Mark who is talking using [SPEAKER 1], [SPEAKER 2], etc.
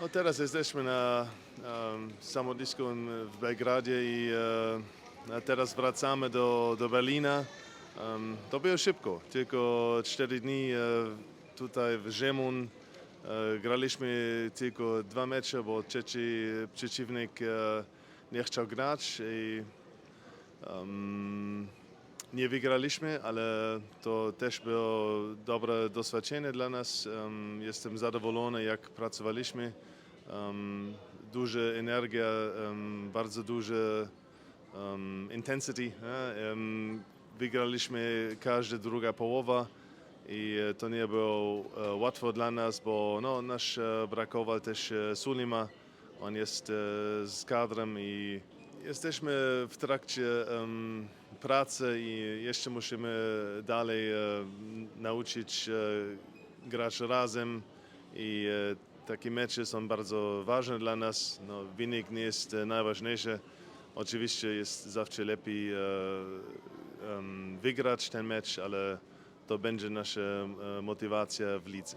[SPEAKER 1] No teraz jesteśmy na um, samotnisku w Belgradzie i e, teraz wracamy do, do Berlina. Um, to było szybko, tylko 4 dni e, tutaj w Rzymun. E, graliśmy tylko dwa mecze, bo trzeci przeciwnik nie chciał grać i um, nie wygraliśmy, ale to też było dobre doświadczenie dla nas. Jestem zadowolony, jak pracowaliśmy. Duża energia, bardzo duża um, intensity. wygraliśmy każda druga połowa i to nie było e, łatwo dla nas, bo no, nasz e, brakował też e, Sulima. On jest z kadrem i jesteśmy w trakcie em, pracy i jeszcze musimy dalej e, nauczyć e, grać razem i e, takie mecze są bardzo ważne dla nas. No, wynik nie jest e, najważniejszy. Oczywiście jest zawsze lepiej em, wygrać ten mecz, ale to będzie nasza motywacja w lidze.